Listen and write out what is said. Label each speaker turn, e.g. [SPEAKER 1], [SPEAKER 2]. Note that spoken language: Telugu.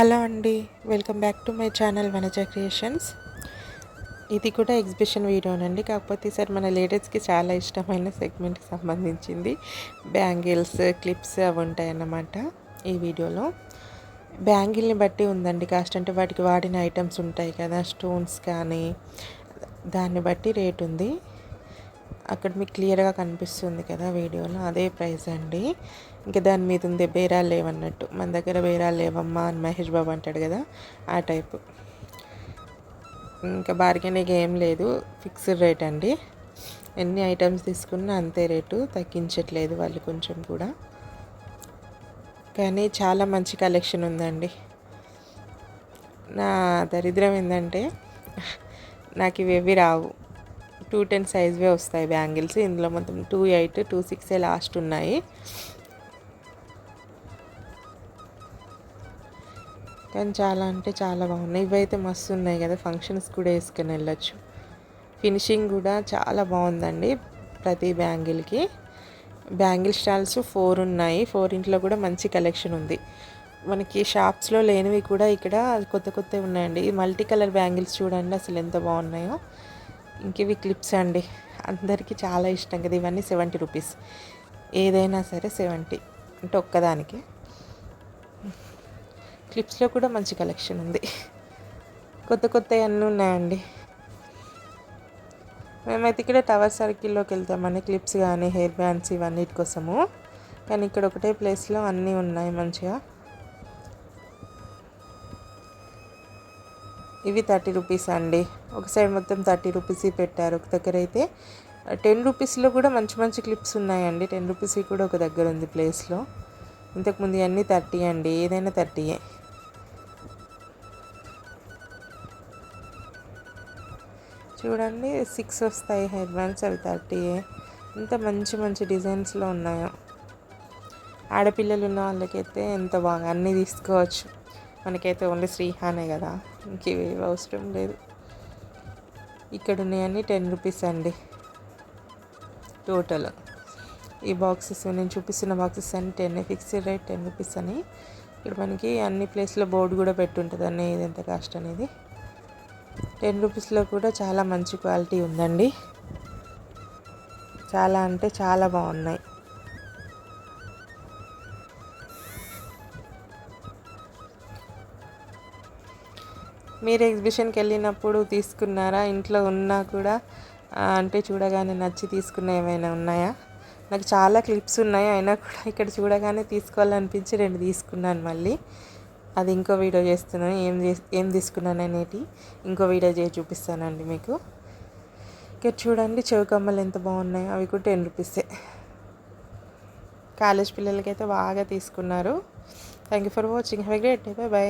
[SPEAKER 1] హలో అండి welcome back to my channel Vanaja creations. ఇది కూడా ఎగ్జిబిషన్ వీడియోనండి కాకపోతే ఈసారి మన లేడీస్కి చాలా ఇష్టమైన సెగ్మెంట్కి సంబంధించింది. బ్యాంగిల్స్ క్లిప్స్ అవి ఉంటాయన్నమాట ఈ వీడియోలో. బ్యాంగిల్ని బట్టి ఉందండి కాస్ట్ అంటే వాటికి వాడిన ఐటమ్స్ ఉంటాయి కదా స్టోన్స్ కానీ దాన్ని బట్టి రేట్ ఉంది. అక్కడ మీకు క్లియర్గా కనిపిస్తుంది కదా వీడియోలో అదే ప్రైస్ అండి. ఇంకా దాని మీద ఉంది బేరాలు లేవన్నట్టు. మన దగ్గర బేరాలు లేవమ్మా అని మహేష్ బాబు అంటాడు కదా ఆ టైపు. ఇంకా బార్గెనింగ్ ఏం లేదు ఫిక్స్డ్ రేట్ అండి. ఎన్ని ఐటమ్స్ తీసుకున్నా అంతే రేటు తగ్గించట్లేదు వాళ్ళు కొంచెం కూడా. కానీ చాలా మంచి కలెక్షన్ ఉందండి. నా దరిద్రం ఏంటంటే నాకు ఇవేవి రావు. టూ టెన్ సైజ్వే వస్తాయి బ్యాంగిల్స్. ఇందులో మొత్తం two eight two six last ఉన్నాయి. కానీ చాలా అంటే చాలా బాగున్నాయి. ఇవైతే మస్తు ఉన్నాయి కదా ఫంక్షన్స్ కూడా వేసుకొని వెళ్ళొచ్చు. ఫినిషింగ్ కూడా చాలా బాగుందండి ప్రతి బ్యాంగిల్కి. బ్యాంగిల్ స్టాల్స్ ఫోర్ ఉన్నాయి. ఫోర్ ఇంట్లో కూడా మంచి కలెక్షన్ ఉంది. మనకి షాప్స్లో లేనివి కూడా ఇక్కడ కొత్త కొత్తవి ఉన్నాయండి. ఈ మల్టీ కలర్ బ్యాంగిల్స్ చూడండి అసలు ఎంత బాగున్నాయో. ఇంకేవి క్లిప్స్ అండి. అందరికీ చాలా ఇష్టం కదా ఇవన్నీ సెవెంటీ రూపీస్. ఏదైనా సరే సెవెంటీ. అంటే ఒక్కదానికి. క్లిప్స్లో కూడా మంచి కలెక్షన్ ఉంది. కొత్త కొత్త అన్నీ ఉన్నాయండి. మేమైతే ఇక్కడ టవర్ సర్కిల్లోకి వెళ్తామండి క్లిప్స్ కానీ హెయిర్ బ్యాండ్స్ ఇవన్నిటి కోసము. కానీ ఇక్కడ ఒకటే ప్లేస్లో అన్నీ ఉన్నాయి మంచిగా. ఇవి థర్టీ రూపీస్ అండి. ఒక సైడ్ మొత్తం థర్టీ రూపీస్ పెట్టారు. ఒక దగ్గర అయితే టెన్ రూపీస్లో కూడా మంచి మంచి క్లిప్స్ ఉన్నాయండి. టెన్ రూపీస్ కూడా ఒక దగ్గర ఉంది ప్లేస్లో ఇంతకుముందు అన్నీ థర్టీ అండి. ఏదైనా థర్టీయే చూడండి సిక్స్ వస్తాయి హెయిర్ బ్యాండ్స్ అవి థర్టీయే ఇంత మంచి మంచి డిజైన్స్లో ఉన్నాయో. ఆడపిల్లలు ఉన్న వాళ్ళకైతే ఎంత బాగా అన్నీ తీసుకోవచ్చు. మనకైతే ఓన్లీ శ్రీహానే కదా. ఇంకేవి అవసరం లేదు. ఇక్కడ ఉన్నాయన్నీ టెన్ రూపీస్ అండి. టోటల్. ఈ బాక్సెస్ నేను చూపిస్తున్న బాక్సెస్ అన్ని ten fixed rate ten rupees అని. ఇక్కడ మనకి అన్ని ప్లేస్లో బోర్డు కూడా పెట్టుంటుంది అని ఇది ఎంత కాస్ట్ అనేది. టెన్ రూపీస్లో కూడా చాలా మంచి క్వాలిటీ ఉందండి. చాలా అంటే చాలా బాగున్నాయి. మీరు ఎగ్జిబిషన్కి వెళ్ళినప్పుడు తీసుకున్నారా? ఇంట్లో ఉన్నా కూడా అంటే చూడగానే నచ్చి తీసుకున్న ఏమైనా ఉన్నాయా? నాకు చాలా క్లిప్స్ ఉన్నాయి అయినా కూడా ఇక్కడ చూడగానే తీసుకోవాలనిపించి రెండు తీసుకున్నాను మళ్ళీ. అది ఇంకో వీడియో చేస్తున్నాను. ఏం ఏం తీసుకున్నాను అనేటి ఇంకో వీడియో చేసి చూపిస్తానండి మీకు. ఇక్కడ చూడండి చెవికమ్మలు ఎంత బాగున్నాయో. అవి కూడా టెన్ రూపీసే. కాలేజ్ పిల్లలకైతే బాగా తీసుకున్నారు. Thank you for watching have a great day bye bye